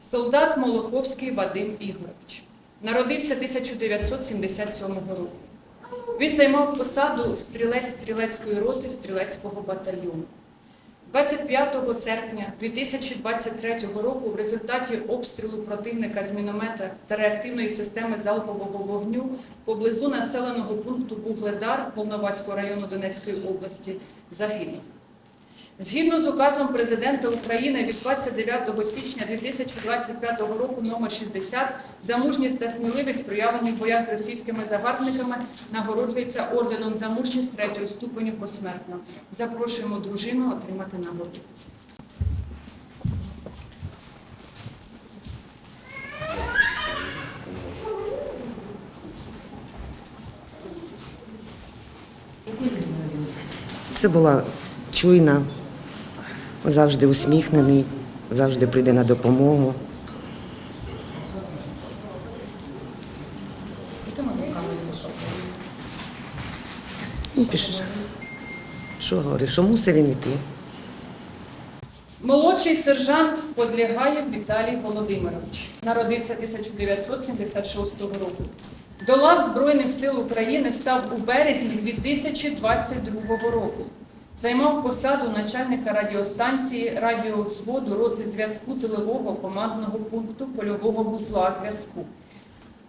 Солдат Молоховський Вадим Ігорович. Народився 1977 року. Він займав посаду стрілець стрілецької роти стрілецького батальйону. 25 серпня 2023 року в результаті обстрілу противника з міномета та реактивної системи залпового вогню поблизу населеного пункту Бугледар Волноваського району Донецької області загинув. Згідно з указом президента України від 29 січня 2025 року номер 60 за мужність та сміливість проявлені в боях з російськими загарбниками нагороджується орденом за мужність третього ступеню посмертно. Запрошуємо дружину отримати нагороду. Це була чуйна, завжди усміхнений, завжди прийде на допомогу. З якими думками він пішов? Він пішов. Що говорив, що мусив він іти. Молодший сержант Подлягає Віталій Володимирович. Народився 1976 року. До лав Збройних сил України став у березні 2022 року. Займав посаду начальника радіостанції радіовзводу роти зв'язку тилового командного пункту польового вузла зв'язку.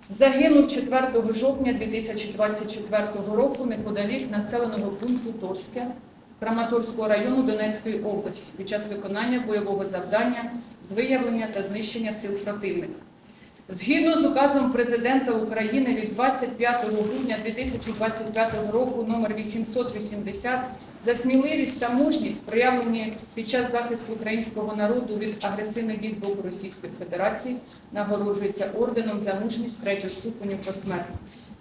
Загинув 4 жовтня 2024 року неподалік населеного пункту Торське Краматорського району Донецької області під час виконання бойового завдання з виявлення та знищення сил противника. Згідно з указом президента України від 25 грудня 2025 року номер 880 за сміливість та мужність, проявлені під час захисту українського народу від агресивних дій з боку Російської Федерації, нагороджується орденом за мужність третього ступеню посмертно.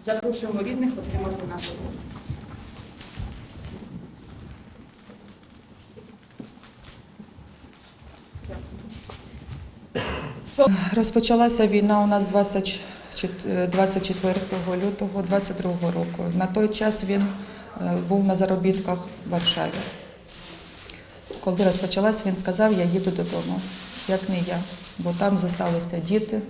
Запрошуємо рідних отримати нагороду. Розпочалася війна у нас 24 24 лютого 22 року. На той час він е, був на заробітках в Варшаві. Коли розпочалась, він сказав, я їду додому, як не я, бо там залишилися діти.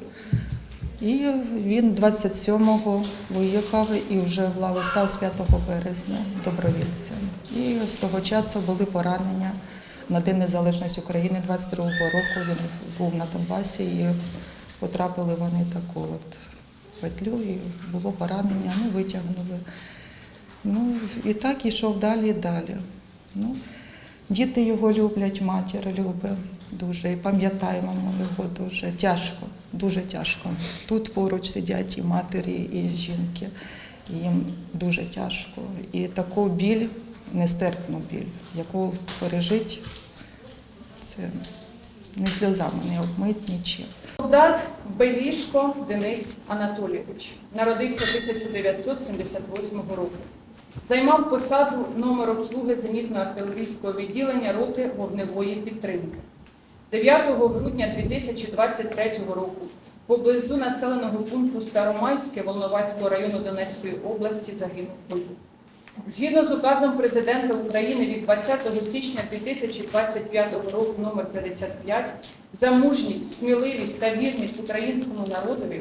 І він 27-го виїхав і вже в лаву став з 5 березня добровільцем. І з того часу були поранення. На День Незалежності України 22-го року він був на Донбасі і потрапили вони таку от петлю, і було поранення, ну витягнули. Ну і так ішов далі і далі. Ну, діти його люблять, матір любить дуже. І пам'ятаємо ми його дуже тяжко, дуже тяжко. Тут поруч сидять і матері, і жінки. Їм дуже тяжко. І таку біль, нестерпну біль, яку пережить, це не сльозами не обмить нічим. Солдат Белішко Денис Анатолійович. Народився 1978 року. Займав посаду номер обслуги зенітно-артилерійського відділення роти вогневої підтримки. 9 грудня 2023 року поблизу населеного пункту Старомайське Волноваського району Донецької області загинув бою. Згідно з указом президента України від 20 січня 2025 року номер 55 за мужність, сміливість та вірність українському народові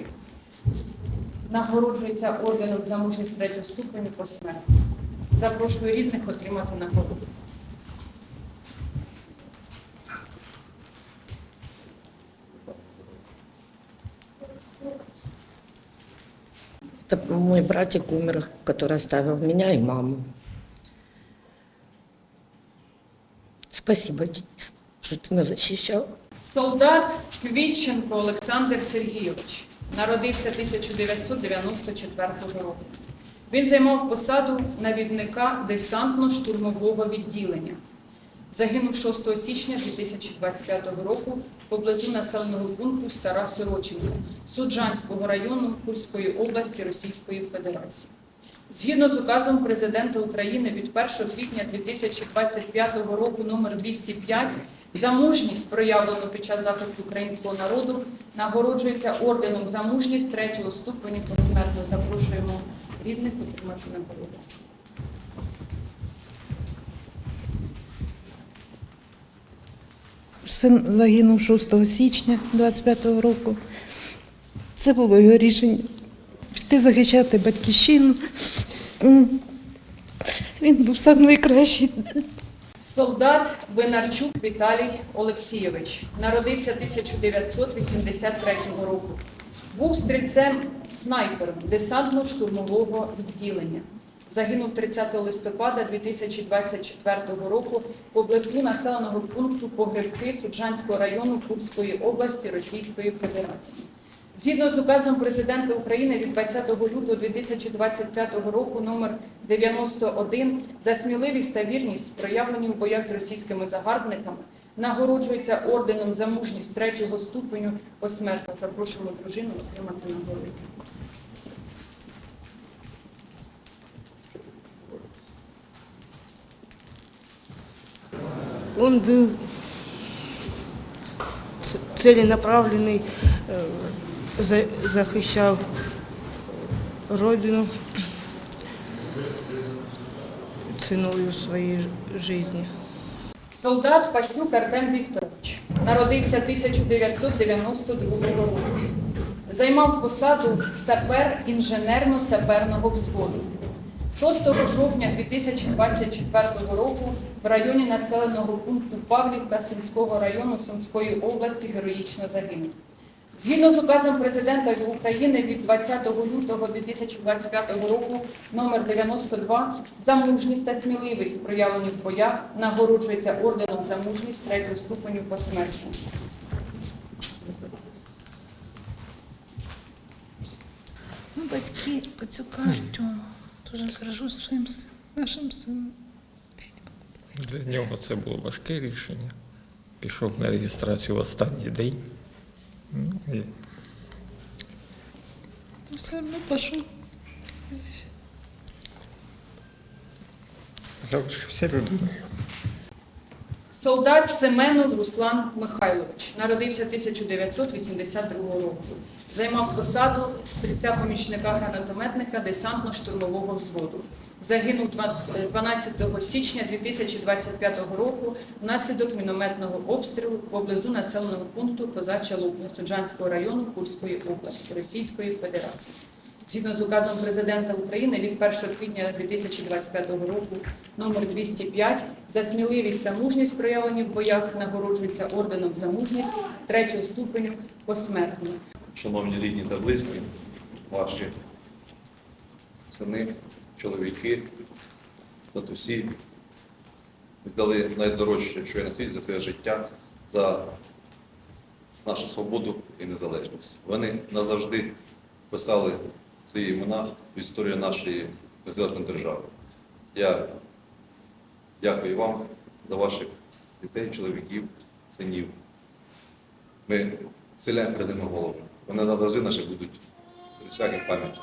нагороджується орденом за мужність третього ступеню посмертно. Запрошую рідних отримати нагороду. Это мой братик умер, который оставил меня и маму. Спасибо, Денис, что ты нас защищал. Солдат Квітченко Олександр Сергійович народився 1994 року. Він займав посаду навідника десантно-штурмового відділення. Загинув 6 січня 2025 року поблизу населеного пункту Стара Сорочинка Суджанського району Курської області Російської Федерації. Згідно з указом президента України від 1 квітня 2025 року номер 205 за мужність, проявлену під час захисту українського народу, нагороджується орденом за мужність третього ступеню посмертно. Запрошуємо рідних отримати нагороду. Син загинув 6 січня 25-го року. Це було його рішення піти захищати батьківщину. Він був сам найкращий. Солдат Винарчук Віталій Олексійович народився 1983 року. Був стрільцем снайпером десантно-штурмового відділення. Загинув 30 листопада 2024 року поблизу населеного пункту Погребки Суджанського району Курської області Російської Федерації. Згідно з указом президента України від 20 лютого 2025 року номер 91 за сміливість та вірність, проявлені у боях з російськими загарбниками, нагороджується орденом за мужність третього ступеню посмертно. Запрошуємо дружину отримати нагороду. Он был ц- целенаправленный, э, за- захищав родину ціною своєї ж- житті. Солдат Паснюк Артем Вікторович народився 1992 року. Займав посаду сапер інженерно-саперного взводу. 6 жовтня 2024 року в районі населеного пункту Павлівка Сумського району Сумської області героїчно загинув. Згідно з указом президента України від 20 лютого 2025 року номер 92 за мужність та сміливість, проявлені в боях, нагороджується орденом за мужність третього ступеню посмертно. Ну, батьки по цю карту дуже горжусь своїм нашим сином. Для нього це було важке рішення. Пішов на реєстрацію в останній день. Ну, і Все одно пішов. залишився людиною. Солдат Семенов Руслан Михайлович народився 1982 року. Займав посаду стрільця помічника гранатометника десантно-штурмового взводу. Загинув 12 січня 2025 року внаслідок мінометного обстрілу поблизу населеного пункту Козача Лукня Суджанського району Курської області Російської Федерації. Згідно з указом президента України від 1 квітня 2025 року номер 205 за сміливість та мужність проявлені в боях нагороджується орденом за мужність третього ступеню посмертно. шановні рідні та близькі, ваші сини, чоловіки, татусі віддали найдорожче, що є на світі за це життя, за нашу свободу і незалежність. Вони назавжди писали свої імена в історію нашої незалежної держави. Я дякую вам за ваших дітей, чоловіків, синів. Ми селяємо перед ними голову. Вони завжди наші будуть з всяких пам'яті.